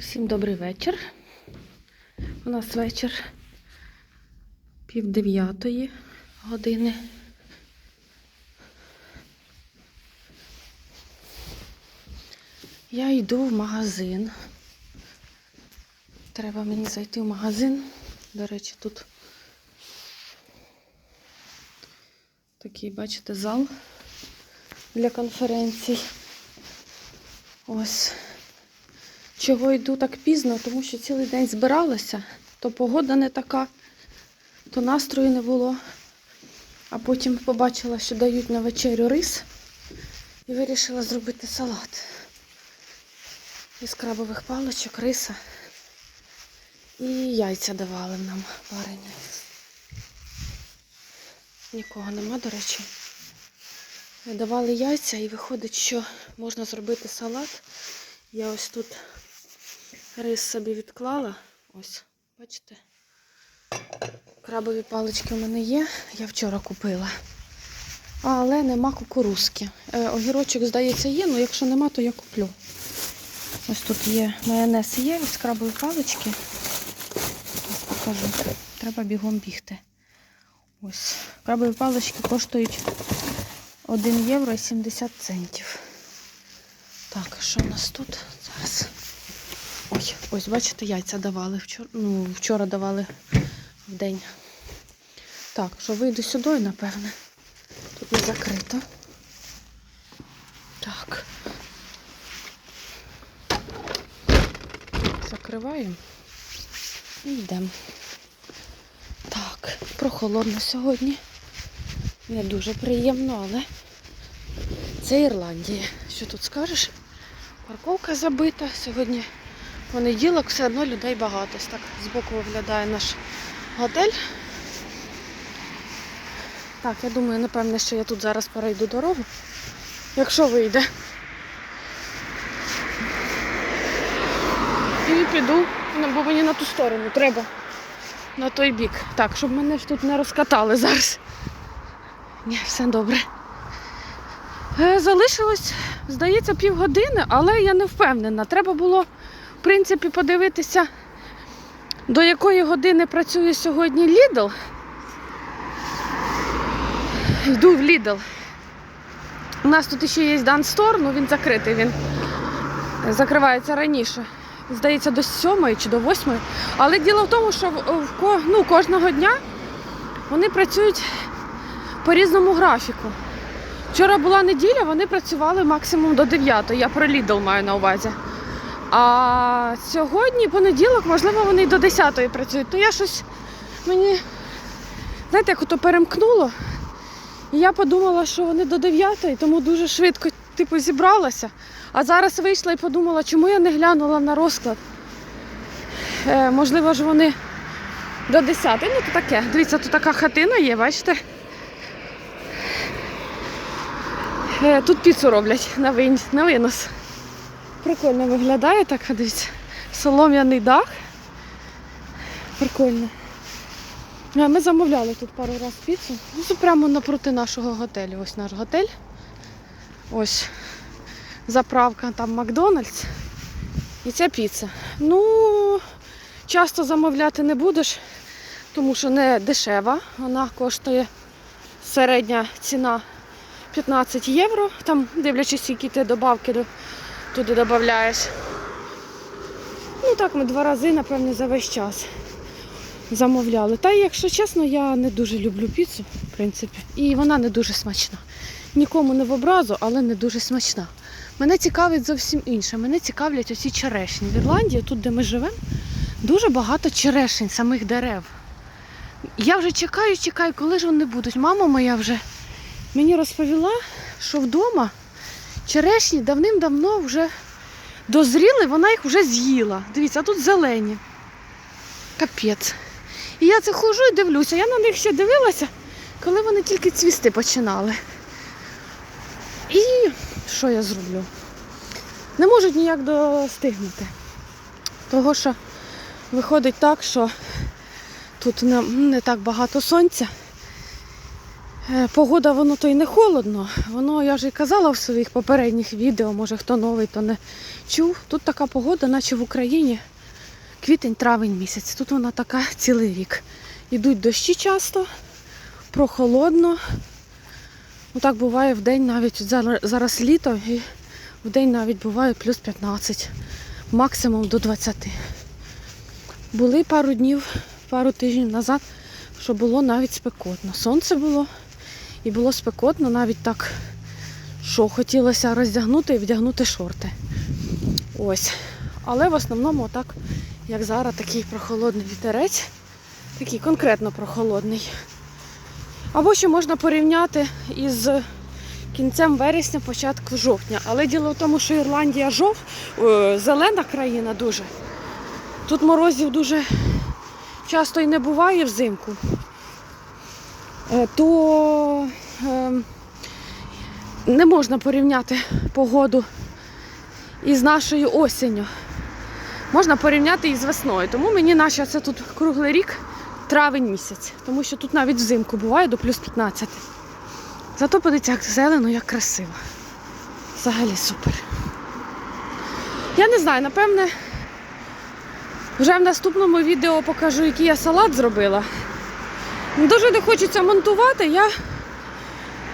Всім добрий вечір. У нас вечір пів години. Я йду в магазин. Треба мені зайти в магазин. До речі, тут такий, бачите, зал для конференцій. Ось. Чого йду так пізно, тому що цілий день збиралася, то погода не така, то настрою не було. А потім побачила, що дають на вечерю рис і вирішила зробити салат. Із крабових паличок, риса. І яйця давали нам варені. Нікого нема, до речі. Давали яйця і виходить, що можна зробити салат. Я ось тут рис собі відклала. Ось, бачите? Крабові палички у мене є, я вчора купила. Але нема кукурузки. Е, огірочок, здається, є, але якщо нема, то я куплю. Ось тут є майонез є з крабової палички. Ось покажу. Треба бігом бігти. Ось. Крабові палички коштують 1 євро і 70 центів. Так, що у нас тут зараз? Ой, ось, бачите, яйця давали вчора. Ну, вчора давали в день. Так, що вийду сюди, напевне. Тут не закрито. Так. Закриваємо і йдемо. Так, прохолодно сьогодні. Не дуже приємно, але це Ірландія. Що тут скажеш? Парковка забита. Сьогодні понеділок, все одно людей багато. Ось Так збоку виглядає наш готель. Так, я думаю, напевне, що я тут зараз перейду дорогу. Якщо вийде. І піду, бо мені на ту сторону треба. На той бік. Так, щоб мене ж тут не розкатали зараз. Ні, все добре. Е, Залишилось, здається, півгодини, але я не впевнена. Треба було, в принципі, подивитися, до якої години працює сьогодні Лідл. Йду в Лідл. У нас тут ще є Данстор, ну він закритий, він закривається раніше. Здається, до сьомої чи до восьмої. Але діло в тому, що в, ну, кожного дня вони працюють по різному графіку. Вчора була неділя, вони працювали максимум до 9. Я про Лідл маю на увазі. А сьогодні понеділок, можливо, вони до 10 працюють. То я щось мені, знаєте, як ото перемкнуло. І я подумала, що вони до 9, тому дуже швидко типу, зібралася. А зараз вийшла і подумала, чому я не глянула на розклад. Е, можливо ж вони до 10. Ну, то таке. Дивіться, тут така хатина є, бачите? Е, Тут піцу роблять на, вин... на винос. Прикольно виглядає так, дивіться. Солом'яний дах. Прикольно. Ми замовляли тут пару разів піцу. Ну, це прямо напроти нашого готелю. Ось наш готель. Ось заправка, там Макдональдс. І ця піца. Ну, часто замовляти не будеш, тому що не дешева. Вона коштує середня ціна 15 євро, там дивлячись, які ти добавки до- туди додаєш. Ну так, ми два рази, напевне, за весь час замовляли. Та якщо чесно, я не дуже люблю піцу, в принципі, і вона не дуже смачна. Нікому не в образу, але не дуже смачна. Мене цікавить зовсім інше. Мене цікавлять оці черешні. В Ірландії, тут, де ми живемо, дуже багато черешень, самих дерев. Я вже чекаю, чекаю, коли ж вони будуть. Мама моя вже мені розповіла, що вдома черешні давним-давно вже дозріли, вона їх вже з'їла. Дивіться, а тут зелені. Капець. І я це хожу і дивлюся. Я на них ще дивилася, коли вони тільки цвісти починали. І що я зроблю? Не можуть ніяк достигнути. Того, що виходить так, що тут не, не так багато сонця. Е, Погода, воно то й не холодно. Воно, я вже й казала в своїх попередніх відео, може хто новий, то не чув. Тут така погода, наче в Україні квітень-травень місяць. Тут вона така цілий рік. Йдуть дощі часто, прохолодно. Ну так буває в день навіть зараз літо і в день навіть буває плюс 15, максимум до 20. Були пару днів, пару тижнів назад, що було навіть спекотно. Сонце було і було спекотно, навіть так, що хотілося роздягнути і вдягнути шорти. Ось. Але в основному, отак, як зараз, такий прохолодний вітерець, такий конкретно прохолодний. Або ще можна порівняти із кінцем вересня, початку жовтня. Але діло в тому, що Ірландія жов, е, зелена країна дуже. Тут морозів дуже часто і не буває взимку. Е, То е, не можна порівняти погоду із нашою осінню. Можна порівняти із весною. Тому мені наче це тут круглий рік, травень місяць. Тому що тут навіть взимку буває до плюс 15. Зато подивіться, як зелено, як красиво. Взагалі супер. Я не знаю, напевне, вже в наступному відео покажу, який я салат зробила. Дуже не хочеться монтувати. Я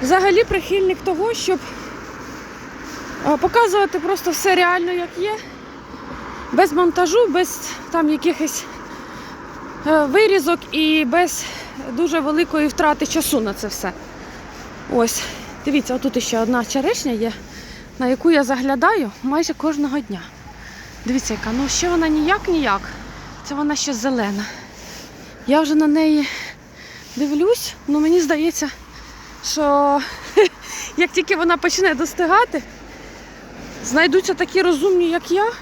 взагалі прихильник того, щоб е, показувати просто все реально, як є. Без монтажу, без там якихось е, вирізок і без дуже великої втрати часу на це все. Ось, дивіться, отут ще одна черешня є, на яку я заглядаю майже кожного дня. Дивіться, яка, ну ще вона ніяк-ніяк. Це вона ще зелена. Я вже на неї дивлюсь, ну мені здається, що як тільки вона почне достигати, знайдуться такі розумні, як я,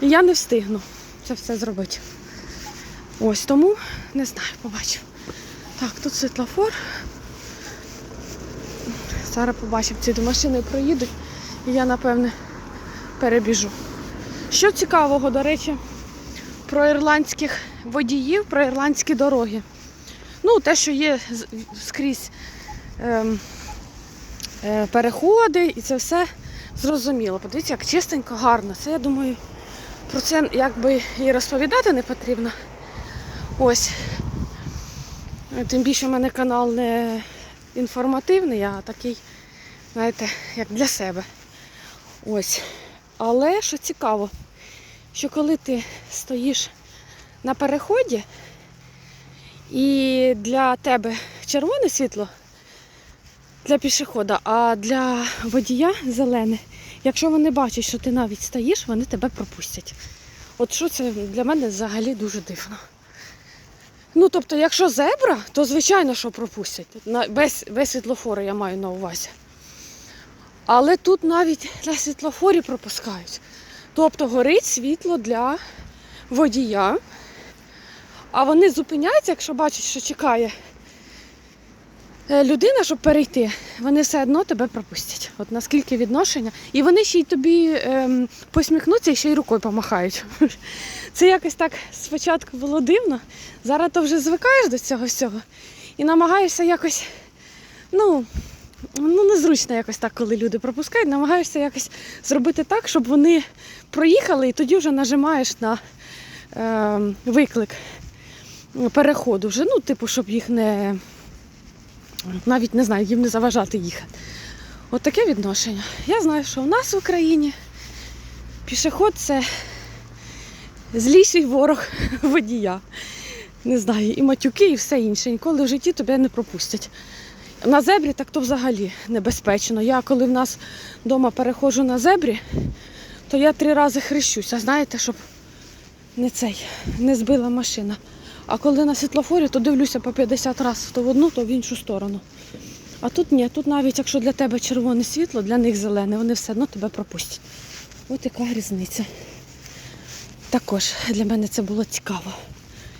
і я не встигну це все зробити. Ось тому не знаю, побачу. Так, тут світлофор. Зараз побачимо, ці до машини проїдуть, і я, напевне, перебіжу. Що цікавого, до речі, про ірландських водіїв, про ірландські дороги. Ну, те, що є скрізь ем, е, переходи, і це все зрозуміло. Подивіться, як чистенько, гарно. Це, я думаю, про це якби і розповідати не потрібно. Ось. Е, Тим більше в мене канал не інформативний, а такий, знаєте, як для себе. Ось. Але що цікаво, що коли ти стоїш на переході, і для тебе червоне світло для пішохода, а для водія зелене. Якщо вони бачать, що ти навіть стоїш, вони тебе пропустять. От що це для мене взагалі дуже дивно. Ну, тобто, якщо зебра, то звичайно, що пропустять. Без, без світлофору я маю на увазі. Але тут навіть на світлофорі пропускають. Тобто горить світло для водія, а вони зупиняються, якщо бачать, що чекає е, людина, щоб перейти, вони все одно тебе пропустять. От наскільки відношення. І вони ще й тобі ем, посміхнуться і ще й рукою помахають. Це якось так спочатку було дивно. Зараз то вже звикаєш до цього всього і намагаєшся якось, ну, ну незручно якось так, коли люди пропускають, намагаєшся якось зробити так, щоб вони проїхали, і тоді вже нажимаєш на е, виклик переходу. Вже, ну, типу, щоб їх не навіть не знаю, їм не заважати їхати. От таке відношення. Я знаю, що у нас в Україні пішоход це зліший ворог водія. Не знаю, і матюки, і все інше. Ніколи в житті тебе не пропустять. На зебрі так то взагалі небезпечно. Я коли в нас вдома переходжу на зебрі, то я три рази хрещуся, знаєте, щоб не цей, не збила машина. А коли на світлофорі, то дивлюся по 50 разів то в одну, то в іншу сторону. А тут ні, тут навіть якщо для тебе червоне світло, для них зелене, вони все одно тебе пропустять. Ось яка різниця. Також для мене це було цікаво.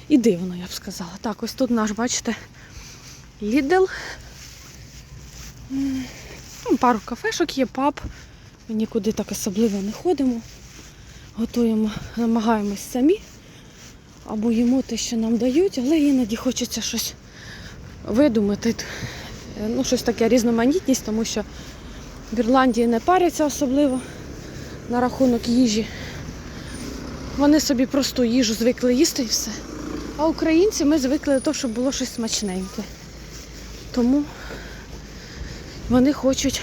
І дивно, я б сказала. Так, ось тут наш, бачите, Лідл. Там пару кафешок є, паб. Ми нікуди так особливо не ходимо. Готуємо, намагаємось самі. Або їмо те, що нам дають, але іноді хочеться щось видумати, ну, щось таке різноманітність, тому що в Ірландії не паряться особливо на рахунок їжі. Вони собі просту їжу звикли їсти і все. А українці ми звикли до того, щоб було щось смачненьке. Тому вони хочуть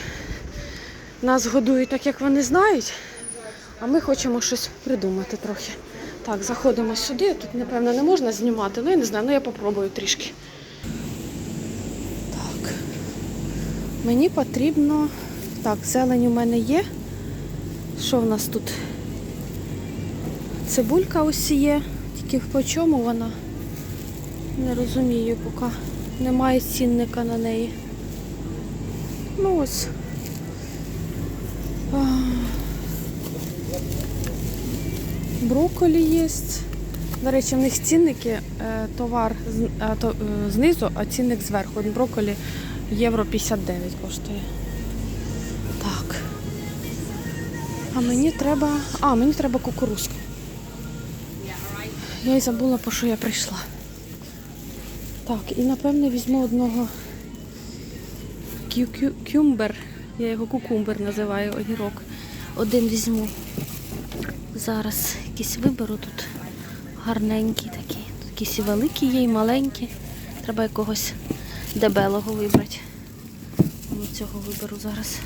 нас годують так, як вони знають, а ми хочемо щось придумати трохи. Так, заходимо сюди. Тут, напевно, не можна знімати, ну я не знаю, ну я попробую трішки. Так. Мені потрібно. Так, зелень у мене є. Що в нас тут? Цибулька ось є. Тільки по чому вона? Не розумію поки. Немає цінника на неї. Ну ось. А. Брокколі є. До речі, в них цінники, е, товар е, е, знизу, а цінник зверху. Брокколі євро 59 коштує. Так. А мені треба. А, мені треба кукурузку. Я й забула, по що я прийшла. Так, і напевне візьму одного кю- кю- кюмбер. Я його кукумбер називаю огірок. Один візьму. Зараз якісь виберу тут гарненькі такі. Тут якісь і великі є, і маленькі. Треба якогось дебелого вибрати. Ось цього виберу зараз.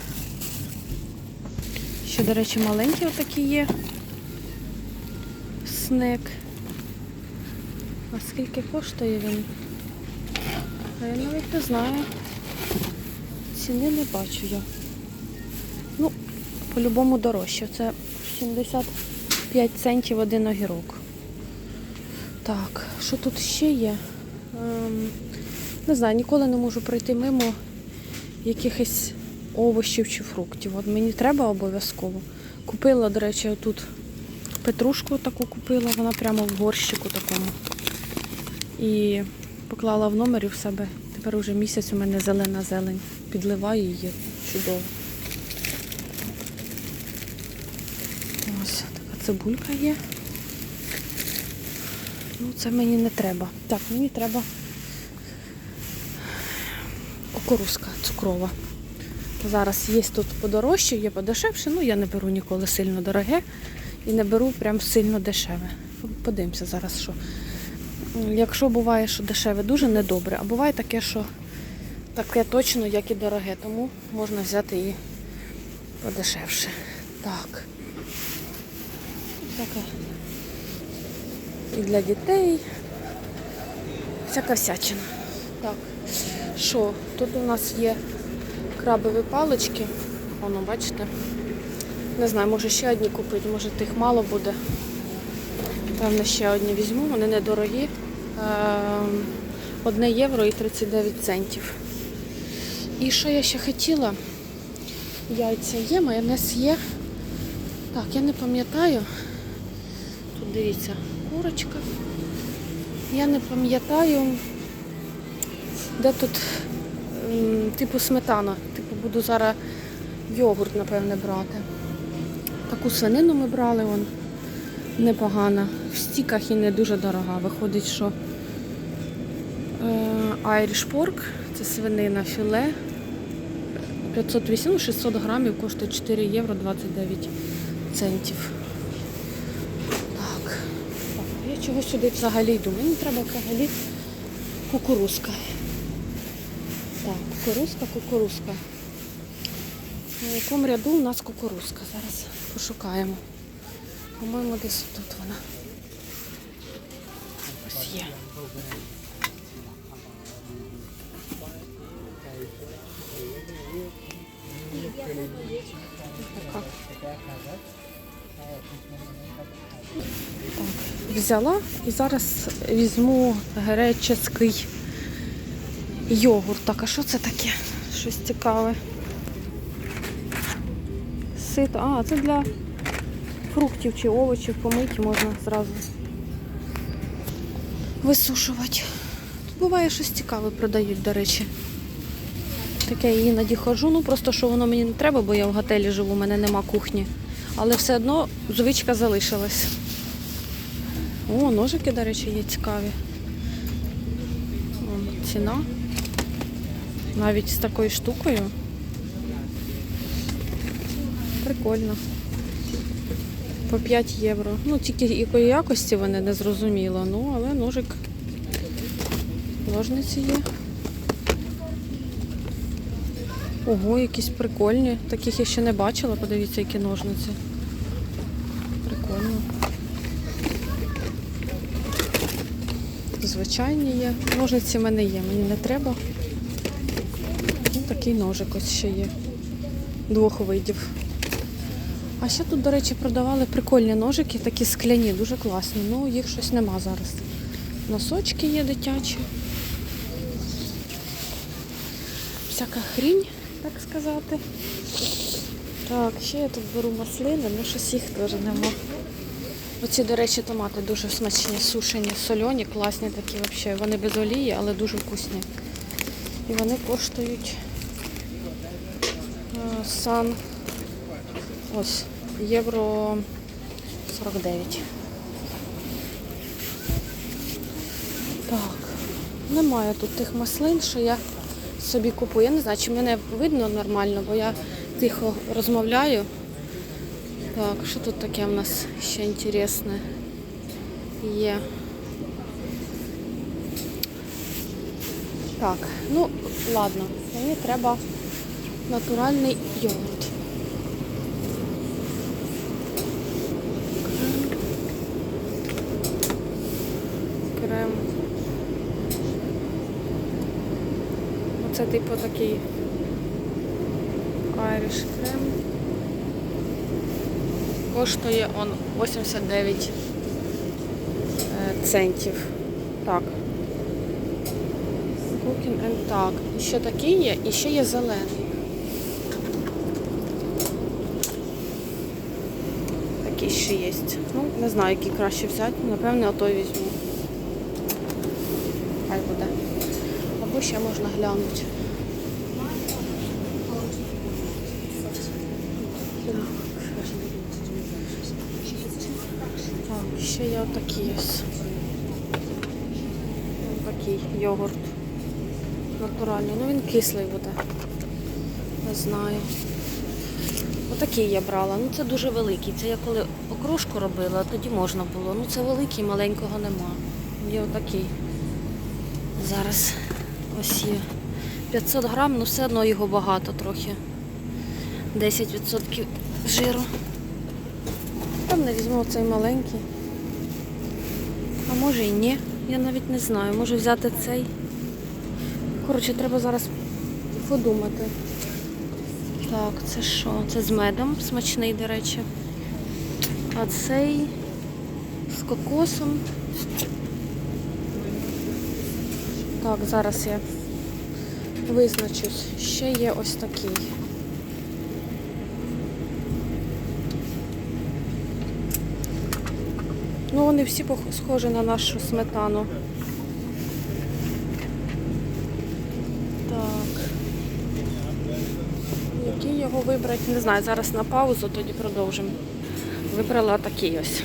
Ще, до речі, маленькі отакі є. Снек. А скільки коштує він? А я навіть не знаю. Ціни не бачу я. Ну, по-любому дорожче. Це 75 центів один огірок. Так, що тут ще є? Ем, не знаю, ніколи не можу пройти мимо якихось овочів чи фруктів. От мені треба обов'язково. Купила, до речі, тут петрушку таку купила, вона прямо в горщику такому. І поклала в номері в себе. Тепер уже місяць у мене зелена зелень. Підливаю її чудово. Ось така цибулька є. Ну, це мені не треба. Так, мені треба кукурузка цукрова. Зараз є тут подорожче, є подешевше, ну я не беру ніколи сильно дороге і не беру прям сильно дешеве. Подивимося зараз, що. Якщо буває, що дешеве дуже недобре, а буває таке, що таке точно, як і дороге, тому можна взяти і подешевше. Так. Всяка і для дітей. Всяка всячина. Так. Що? Тут у нас є крабові палички. Воно, бачите? Не знаю, може ще одні купити, може тих мало буде. Певно, ще одні візьму, вони недорогі. Ем, Одне євро і 39 центів. І що я ще хотіла? Яйця є, майонез є. Так, я не пам'ятаю. Дивіться, курочка. Я не пам'ятаю, де тут типу сметана. Типу буду зараз йогурт, напевне, брати. Таку свинину ми брали, вон непогана. В стіках і не дуже дорога. Виходить, що е, Irish Pork, це свинина філе. 508, ну, 600 грамів коштує 4 євро 29 центів. Так. так. Я чого сюди взагалі йду? Мені треба взагалі кукурузка. Так, кукурузка, кукурузка. На якому ряду у нас кукурузка? Зараз пошукаємо. По-моєму, десь тут вона. Ось є. Така. Так, взяла і зараз візьму греческий йогурт. Так, а що це таке? Щось цікаве. Сито. А, це для фруктів чи овочів помити можна зразу висушувати. Тут буває щось цікаве продають, до речі. Таке я іноді ходжу, ну просто що воно мені не треба, бо я в готелі живу, у мене нема кухні. Але все одно звичка залишилась. О, ножики, до речі, є цікаві. Ціна. Навіть з такою штукою. Прикольно. По 5 євро. Ну, тільки якої якості вони не зрозуміло. Ну, але ножик. Ножниці є. Ого, якісь прикольні. Таких я ще не бачила. Подивіться, які ножниці. Прикольно. Звичайні є. Ножниці в мене є, мені не треба. Ну, такий ножик ось ще є. Двох видів. А ще тут, до речі, продавали прикольні ножики, такі скляні, дуже класні. Ну, їх щось нема зараз. Носочки є дитячі. Всяка хрінь, так сказати. Так, ще я тут беру маслини, ну щось їх теж нема. Оці, до речі, томати дуже смачні, сушені, сольоні, класні такі взагалі. Вони без олії, але дуже вкусні. І вони коштують е, сан ось євро 49. Так, немає тут тих маслин, що я собі купую. Я не знаю, чи мене видно нормально, бо я тихо розмовляю. Так, що тут таке в нас ще інтересне є? Так, ну ладно, мені треба натуральний йогурт. Крем. Оце типу такий Irish крем. Коштує он 89 е, центів. Так. Cooking and так. І ще такий є, і ще є зелений. Такий ще є. Ну, не знаю, який краще взяти. Напевне, отой візьму. Хай буде. Або ще можна глянути. Так, ще є отакий ось. Такий йогурт. Натуральний. Ну він кислий буде. Не знаю. Отакий я брала. Ну це дуже великий. Це я коли окружку робила, тоді можна було. Ну це великий, маленького нема. Є отакий. Зараз ось є. 500 грам, ну все одно його багато трохи. 10% жиру. Там не візьму цей маленький. А може і ні. Я навіть не знаю. Може взяти цей. Коротше, треба зараз подумати. Так, це що? Це з медом смачний, до речі. А цей з кокосом. Так, зараз я визначусь. Ще є ось такий. Ну, вони всі схожі на нашу сметану. Так. Який його вибрати? Не знаю, зараз на паузу, тоді продовжимо. Вибрала такий ось.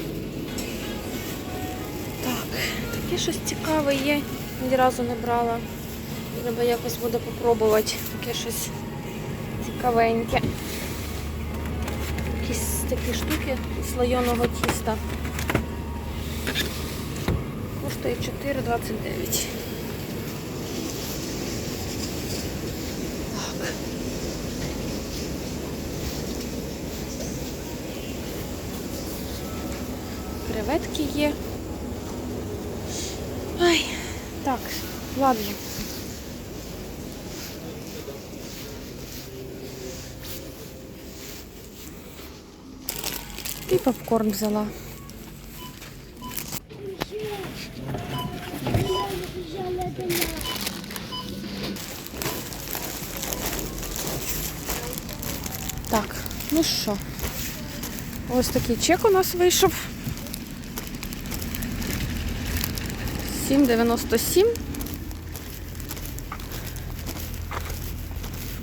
Так, таке щось цікаве є. Ні разу не брала. Треба якось буде попробувати. Таке щось цікавеньке. Якісь такі штуки слоєного тіста. Коштує 4,29. Так. Креветки є. Ай, так, ладно. І попкорн взяла. Так, ну що, ось такий чек у нас вийшов. 7,97.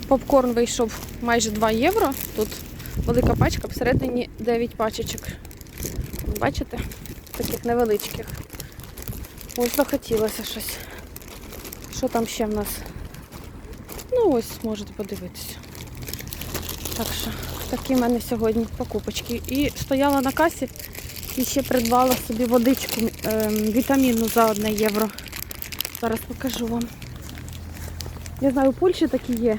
Попкорн вийшов майже 2 євро. Тут велика пачка, всередині 9 пачечок. Бачите? Таких невеличких. Ось захотілося щось. Що там ще в нас? Ну, ось можете подивитися. Так що такі в мене сьогодні покупочки. І стояла на касі і ще придбала собі водичку ем, вітамінну за 1 євро. Зараз покажу вам. Я знаю, у Польщі такі є.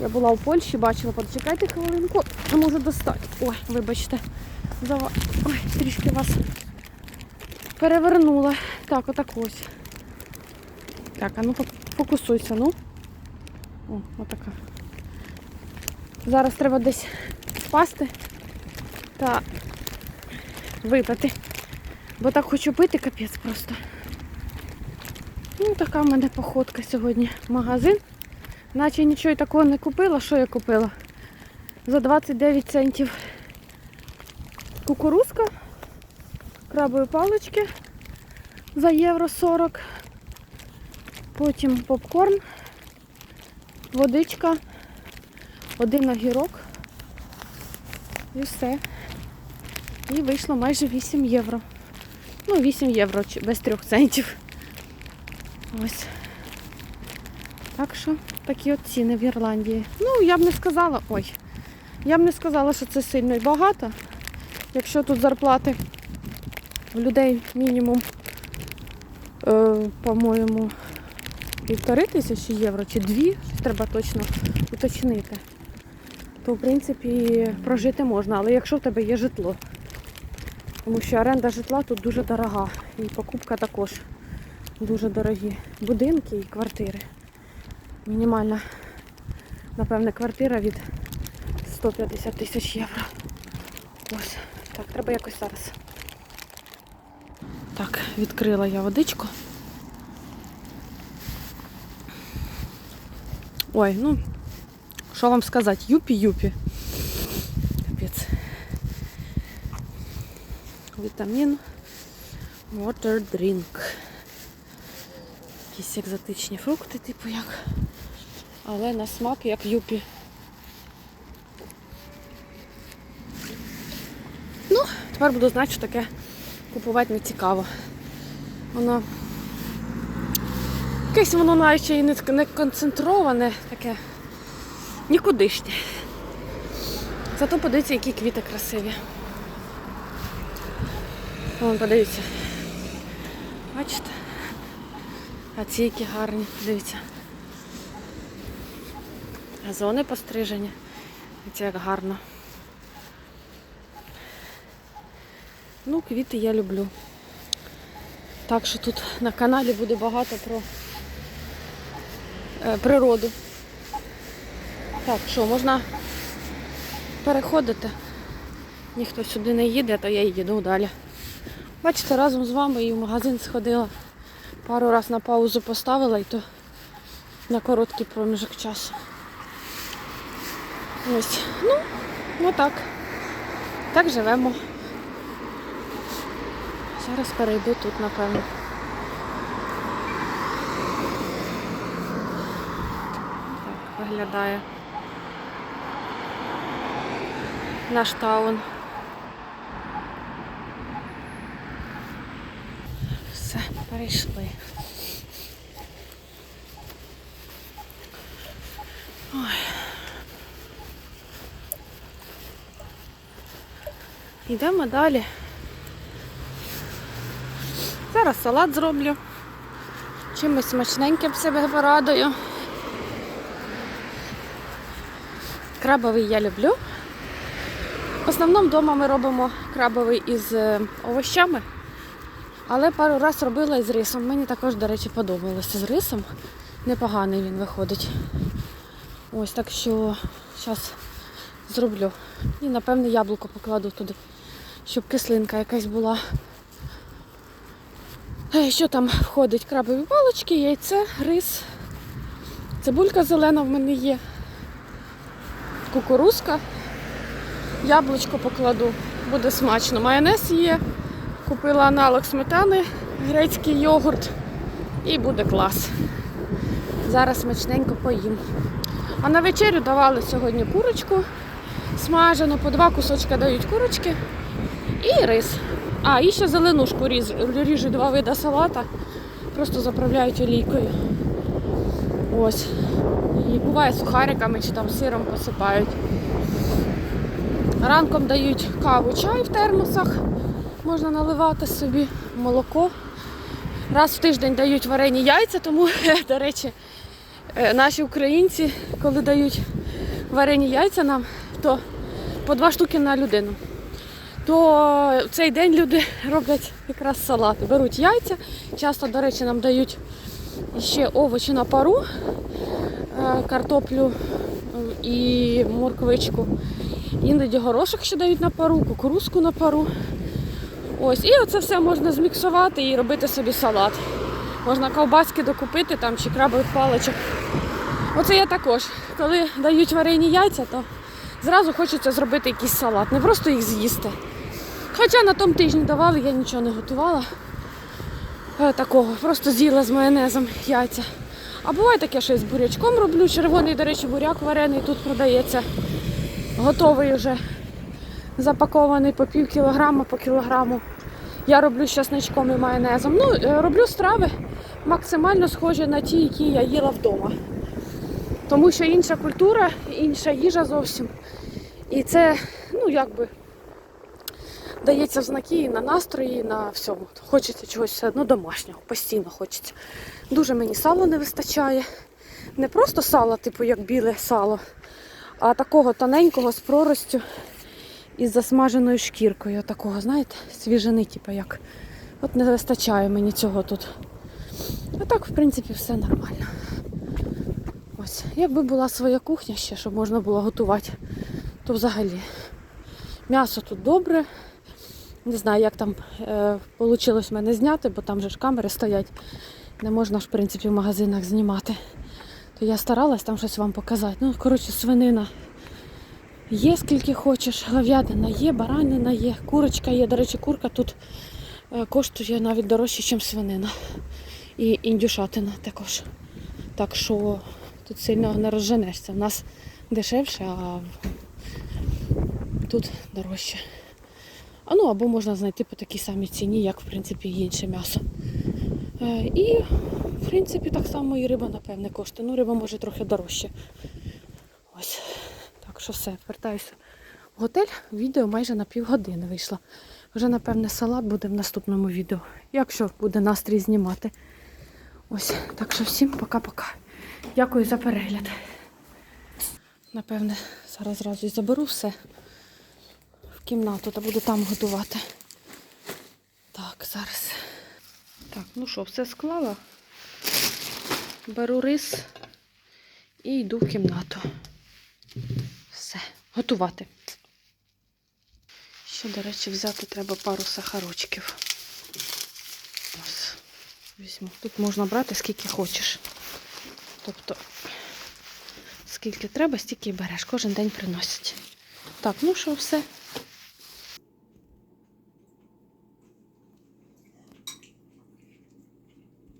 Я була у Польщі, бачила, почекайте хвилинку, не можу достати. Ой, вибачте. Зава... Ой, трішки вас перевернула. Так, отак ось. Так, а ну фок- фокусуйся, ну. О, отака. Зараз треба десь впасти та випити. Бо так хочу пити, капець просто. Ну, така в мене походка сьогодні магазин. Наче нічого такого не купила. Що я купила? За 29 центів кукурузка, крабові палички за євро 40. Потім попкорн, водичка, один огірок і все. І вийшло майже 8 євро. Ну, 8 євро без 3 центів. Ось. Так що такі от ціни в Ірландії. Ну, я б не сказала, ой, я б не сказала, що це сильно і багато. Якщо тут зарплати у людей мінімум, е, по-моєму, півтори тисячі євро чи дві, треба точно уточнити, то в принципі прожити можна, але якщо в тебе є житло. Тому що оренда житла тут дуже дорога. І покупка також дуже дорогі. Будинки і квартири. Мінімальна, напевне, квартира від 150 тисяч євро. Ось. Так, треба якось зараз. Так, відкрила я водичку. Ой, ну, що вам сказати, юпі-юпі. Капець. Вітамін. Water drink. Якісь екзотичні фрукти, типу як. Але на смак як юпі. Ну, тепер буду знати, що таке купувати не цікаво. Воно якесь воно навіть і не, не концентроване, таке нікудишнє. Зато подивіться, які квіти красиві. Вон, подивіться. Бачите? А ці які гарні, дивіться. Газони пострижені. Дивіться, як гарно. Ну, квіти я люблю. Так що тут на каналі буде багато про е, природу. Так, що, можна переходити. Ніхто сюди не їде, то я їду далі. Бачите, разом з вами і в магазин сходила. Пару раз на паузу поставила і то на короткий проміжок часу. Ось. Ну, ну так. Так живемо. Зараз перейду тут, напевно. Так, виглядає наш таун. Все, перейшли. Ой. Йдемо далі. Зараз салат зроблю. Чимось смачненьким себе порадую. Крабовий я люблю. В основному вдома ми робимо крабовий із е, овощами, але пару разів робила із рисом. Мені також, до речі, подобалося з рисом. Непоганий він виходить. Ось так що зараз зроблю. І напевне яблуко покладу туди, щоб кислинка якась була. Що там входить? Крабові палички, яйце, рис, цибулька зелена в мене є, кукурузка, яблучко покладу, буде смачно. Майонез є, купила аналог сметани, грецький йогурт і буде клас. Зараз смачненько поїм. А на вечерю давали сьогодні курочку смажену, по два кусочка дають курочки і рис. А, і ще зеленушку різ, ріжуть два види салата, просто заправляють олійкою. Ось. І буває сухариками чи там сиром посипають. Ранком дають каву, чай в термосах, можна наливати собі молоко. Раз в тиждень дають варені яйця, тому, до речі, е, наші українці, коли дають варені яйця нам, то по два штуки на людину. То в цей день люди роблять якраз салати. Беруть яйця, часто, до речі, нам дають ще овочі на пару, е, картоплю і морквичку. Іноді горошок ще дають на пару, кукурузку на пару. Ось, і оце все можна зміксувати і робити собі салат. Можна ковбаски докупити там чи крабових паличок. Оце я також. Коли дають варені яйця, то зразу хочеться зробити якийсь салат, не просто їх з'їсти. Хоча на тому тижні давали, я нічого не готувала е, такого, просто з'їла з майонезом яйця. А буває таке, що я з бурячком роблю. Червоний, до речі, буряк варений тут продається. Готовий вже запакований по пів кілограма, по кілограму. Я роблю з часничком і майонезом. Ну, е, роблю страви максимально схожі на ті, які я їла вдома. Тому що інша культура, інша їжа зовсім. І це, ну якби, дається в знаки і на настрої, і на всьому. Хочеться чогось все домашнього, постійно хочеться. Дуже мені сала не вистачає. Не просто сала, типу як біле сало, а такого тоненького з проростю із засмаженою шкіркою. Такого, знаєте, свіжини, типу як. От не вистачає мені цього тут. А так, в принципі, все нормально. Ось, якби була своя кухня ще, щоб можна було готувати, то взагалі. М'ясо тут добре. Не знаю, як там е, вийшло в мене зняти, бо там же ж камери стоять. Не можна ж, в принципі, в магазинах знімати. Я старалась там щось вам показати. Ну, коротше, свинина є скільки хочеш, говядина є, баранина є, курочка є. До речі, курка тут е, коштує навіть дорожче, ніж свинина. І індюшатина також. Так що тут сильно не розженешся. У нас дешевше, а тут дорожче. А ну або можна знайти по такій самій ціні, як в принципі інше м'ясо. Е, і в принципі так само і риба, напевне, коштує. Ну, риба може трохи дорожче. Ось. Так що все, вертаюся в готель. Відео майже на півгодини вийшло. Вже, напевне, салат буде в наступному відео, якщо буде настрій знімати. Ось, так що всім пока-пока. Дякую за перегляд. Напевне, зараз зразу і заберу все в кімнату та буду там готувати. Так, зараз. Так, ну що, все склала. Беру рис і йду в кімнату. Все, готувати. Ще, до речі, взяти треба пару сахарочків. Ось, візьму. Тут можна брати скільки хочеш. Тобто, скільки треба, стільки і береш. Кожен день приносять. Так, ну що, все.